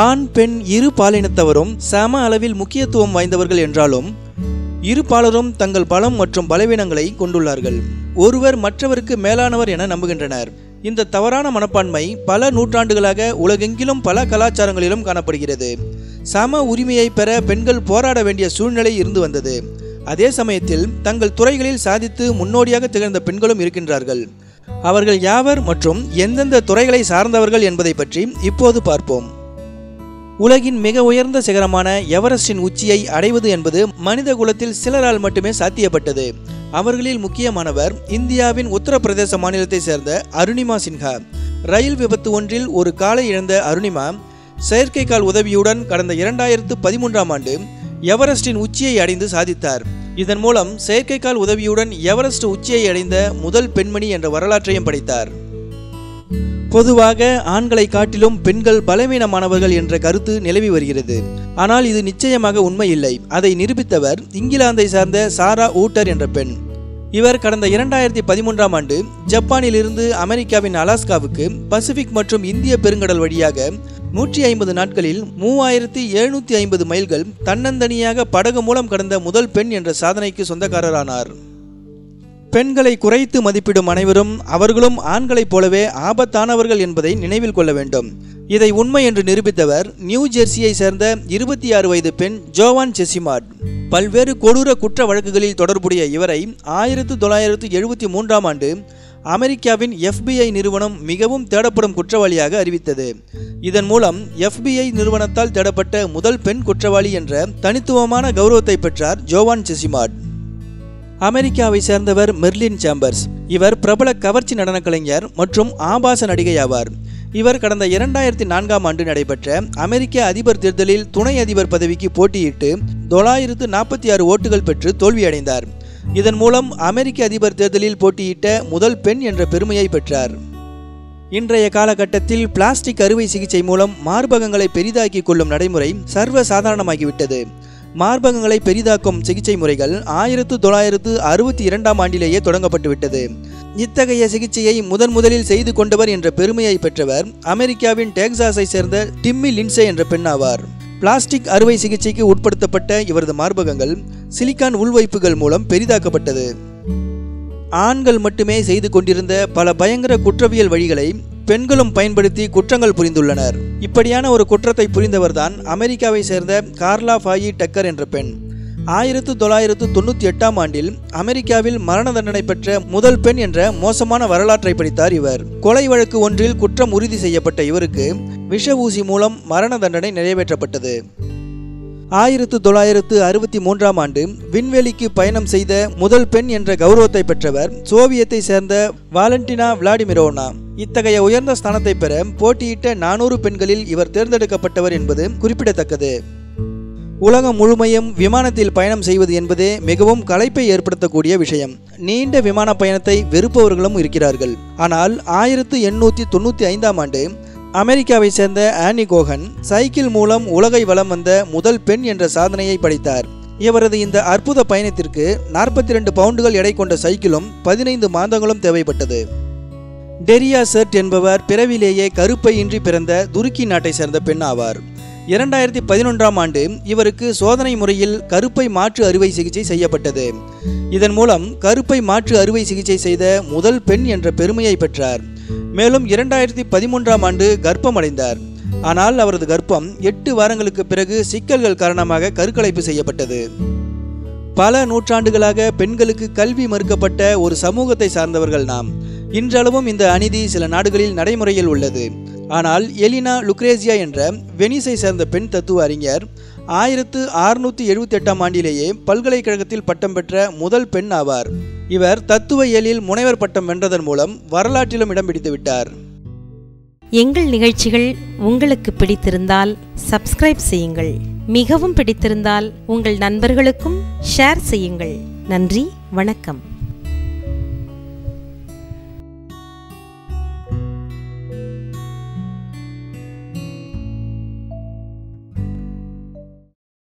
ஆண் பெண் இரு பாலினத்தவரும் சம அளவில் முக்கியத்துவம் வாய்ந்தவர்கள் என்றாலும் இரு பாலரும் தங்கள் பலம் மற்றும் பலவீனங்களை கொண்டுள்ளார்கள். ஒருவர் மற்றவருக்கு மேலானவர் என நம்புகின்றனர். இந்த தவறான மனப்பான்மை பல நூற்றாண்டுகளாக உலகெங்கிலும் பல கலாச்சாரங்களிலும் காணப்படுகிறது. சம உரிமையை பெற பெண்கள் போராட வேண்டிய சூழ்நிலை இருந்து வந்தது. அதே சமயத்தில் தங்கள் துறைகளில் சாதித்து முன்னோடியாக திகழ்ந்த பெண்களும் இருக்கின்றார்கள். அவர்கள் யாவர் மற்றும் எந்தெந்த துறைகளை சார்ந்தவர்கள் என்பதை பற்றி இப்போது பார்ப்போம். உலகின் மிக உயர்ந்த சிகரமான எவரெஸ்டின் உச்சியை அடைவது என்பது மனித குலத்தில் சிலரால் மட்டுமே சாத்தியப்பட்டது. அவர்களில் முக்கியமானவர் இந்தியாவின் உத்தரப்பிரதேச மாநிலத்தை சேர்ந்த அருணிமா சின்ஹா. ரயில் விபத்து ஒன்றில் ஒரு காலை இழந்த அருணிமா செயற்கைக்கால் உதவியுடன் கடந்த இரண்டாயிரத்து பதிமூன்றாம் ஆண்டு எவரெஸ்டின் உச்சியை அடைந்து சாதித்தார். இதன் மூலம் செயற்கைக்கால் உதவியுடன் எவரெஸ்ட் உச்சியை அடைந்த முதல் பெண்மணி என்ற வரலாற்றையும் படைத்தார். பொதுவாக ஆண்களை காட்டிலும் பெண்கள் பலவீனமானவர்கள் என்ற கருத்து நிலவி வருகிறது. ஆனால் இது நிச்சயமாக உண்மை இல்லை அதை நிரூபித்தவர் இங்கிலாந்தை சார்ந்த சாரா ஊட்டர் என்ற பெண். இவர் கடந்த இரண்டாயிரத்தி பதிமூன்றாம் ஆண்டு ஜப்பானிலிருந்து அமெரிக்காவின் அலாஸ்காவுக்கு பசிபிக் மற்றும் இந்திய பெருங்கடல் வழியாக நூற்றி ஐம்பது நாட்களில் மூவாயிரத்தி எழுநூற்றி ஐம்பது மைல்கள் தன்னந்தனியாக படகு மூலம் கடந்த முதல் பெண் என்ற சாதனைக்கு சொந்தக்காரரானார். பெண்களை குறைத்து மதிப்பிடும் அனைவரும் அவர்களும் ஆண்களைப் போலவே ஆபத்தானவர்கள் என்பதை நினைவில் கொள்ள வேண்டும். இதை உண்மை என்று நிரூபித்தவர் நியூ ஜெர்சியை சேர்ந்த இருபத்தி ஆறு வயது பெண் ஜோவான் செசிமாட் பல்வேறு கொடூர குற்ற வழக்குகளில் தொடர்புடைய இவரை ஆயிரத்து தொள்ளாயிரத்து எழுபத்தி மூன்றாம் ஆண்டு அமெரிக்காவின் எஃபிஐ நிறுவனம் மிகவும் தேடப்படும் குற்றவாளியாக அறிவித்தது. இதன் மூலம் எஃபிஐ நிறுவனத்தால் தேடப்பட்ட முதல் பெண் குற்றவாளி என்ற தனித்துவமான கௌரவத்தை பெற்றார் ஜோவான் செசிமாட் அமெரிக்காவை சேர்ந்தவர் மெர்லின் சேம்பர்ஸ். இவர் பிரபல கவர்ச்சி நடனக் கலைஞர் மற்றும் ஆபாச நடிகை ஆவார் இவர் கடந்த இரண்டாயிரத்தி நான்காம் ஆண்டு நடைபெற்ற அமெரிக்க அதிபர் தேர்தலில் துணை அதிபர் பதவிக்கு போட்டியிட்டு தொள்ளாயிரத்து நாற்பத்தி ஆறு ஓட்டுகள் பெற்று தோல்வியடைந்தார். இதன் மூலம் அமெரிக்க அதிபர் தேர்தலில் போட்டியிட்ட முதல் பெண் என்ற பெருமையை பெற்றார். இன்றைய காலகட்டத்தில் பிளாஸ்டிக் அறுவை சிகிச்சை மூலம் மார்பகங்களை பெரிதாக்கிக் கொள்ளும் நடைமுறை சர்வ சாதாரணமாகிவிட்டது. மார்பகங்களை பெரிதாக்கும் சிகிச்சை முறைகள் ஆயிரத்து தொள்ளாயிரத்து அறுபத்தி இரண்டாம் ஆண்டிலேயே தொடங்கப்பட்டுவிட்டது இத்தகைய சிகிச்சையை முதன் முதலில் செய்து கொண்டவர் என்ற பெருமையை பெற்றவர் அமெரிக்காவின் டெக்சாஸை சேர்ந்த டிம்மி லின்சே என்ற பெண் ஆவார் பிளாஸ்டிக் அறுவை சிகிச்சைக்கு உட்படுத்தப்பட்ட இவரது மார்பகங்கள் சிலிக்கான் உள்வைப்புகள் மூலம் பெரிதாக்கப்பட்டது. ஆண்கள் மட்டுமே செய்து கொண்டிருந்த பல பயங்கர குற்றவியல் வழிகளை பெண்களும் பயன்படுத்தி குற்றங்கள் புரிந்துள்ளனர். இப்படியான ஒரு குற்றத்தை புரிந்தவர்தான் அமெரிக்காவை சேர்ந்த கார்லா ஃபாயி டக்கர் என்ற பெண். ஆயிரத்து தொள்ளாயிரத்து தொண்ணூற்றி எட்டாம் ஆண்டில் அமெரிக்காவில் மரண தண்டனை பெற்ற முதல் பெண் என்ற மோசமான வரலாற்றை படித்தார் இவர். கொலை வழக்கு ஒன்றில் குற்றம் உறுதி செய்யப்பட்ட இவருக்கு விஷ ஊசி மூலம் மரண தண்டனை நிறைவேற்றப்பட்டது. ஆயிரத்து தொள்ளாயிரத்து அறுபத்தி மூன்றாம் ஆண்டு விண்வெளிக்கு பயணம் செய்த முதல் பெண் என்ற கௌரவத்தை பெற்றவர் சோவியத்தை சேர்ந்த வாலண்டினா விளாடிமிரோனா. இத்தகைய உயர்ந்த ஸ்தானத்தை பெற போட்டியிட்ட நானூறு பெண்களில் இவர் தேர்ந்தெடுக்கப்பட்டவர் என்பது குறிப்பிடத்தக்கது. உலகம் முழுமையும் விமானத்தில் பயணம் செய்வது என்பதே மிகவும் களைப்பை ஏற்படுத்தக்கூடிய விஷயம். நீண்ட விமான பயணத்தை வெறுப்பவர்களும் இருக்கிறார்கள். ஆனால் ஆயிரத்து எண்ணூற்றி தொண்ணூற்றி ஐந்தாம் ஆண்டு அமெரிக்காவை சேர்ந்த ஆனி கோகன் சைக்கிள் மூலம் உலகை வலம் வந்த முதல் பெண் என்ற சாதனையை படைத்தார். இவரது இந்த அற்புத பயணத்திற்கு நாற்பத்தி ரெண்டு பவுண்டுகள் எடை கொண்ட சைக்கிளும் பதினைந்து மாதங்களும் தேவைப்பட்டது. டெரியா செர்ட் என்பவர் பிறவிலேயே கருப்பை இன்றி பிறந்த துருக்கி நாட்டை சேர்ந்த பெண் ஆவார். இரண்டாயிரத்தி பதினொன்றாம் ஆண்டு இவருக்கு சோதனை முறையில் கருப்பை மாற்று அறுவை சிகிச்சை செய்யப்பட்டது. இதன் மூலம் கருப்பை மாற்று அறுவை சிகிச்சை செய்த முதல் பெண் என்ற பெருமையை பெற்றார். மேலும் இரண்டாயிரத்தி பதிமூன்றாம் ஆண்டு கர்ப்பமடைந்தார். ஆனால் அவரது கர்ப்பம் எட்டு வாரங்களுக்கு பிறகு சிக்கல்கள் காரணமாக கருக்கலைப்பு செய்யப்பட்டது. பல நூற்றாண்டுகளாக பெண்களுக்கு கல்வி மறுக்கப்பட்ட ஒரு சமூகத்தை சார்ந்தவர்கள் நாம். இன்றளவும் இந்த அநீதி சில நாடுகளில் நடைமுறையில் உள்ளது. ஆனால் எலினா லுக்ரேசியா என்ற வெனிஸை சேர்ந்த பெண் தத்துவ அறிஞர் ஆயிரத்து அறுநூற்றி எழுபத்தி எட்டாம் ஆண்டிலேயே பல்கலைக்கழகத்தில் பட்டம் பெற்ற முதல் பெண் ஆவார். இவர் தத்துவ இயலில் முனைவர் பட்டம் வென்றதன் மூலம் வரலாற்றிலும் இடம் பிடித்து விட்டார். எங்கள் நிகழ்ச்சிகள் உங்களுக்கு பிடித்திருந்தால் சப்ஸ்கிரைப் செய்யுங்கள். மிகவும் பிடித்திருந்தால் உங்கள் நண்பர்களுக்கும் ஷேர் செய்யுங்கள். நன்றி வணக்கம்.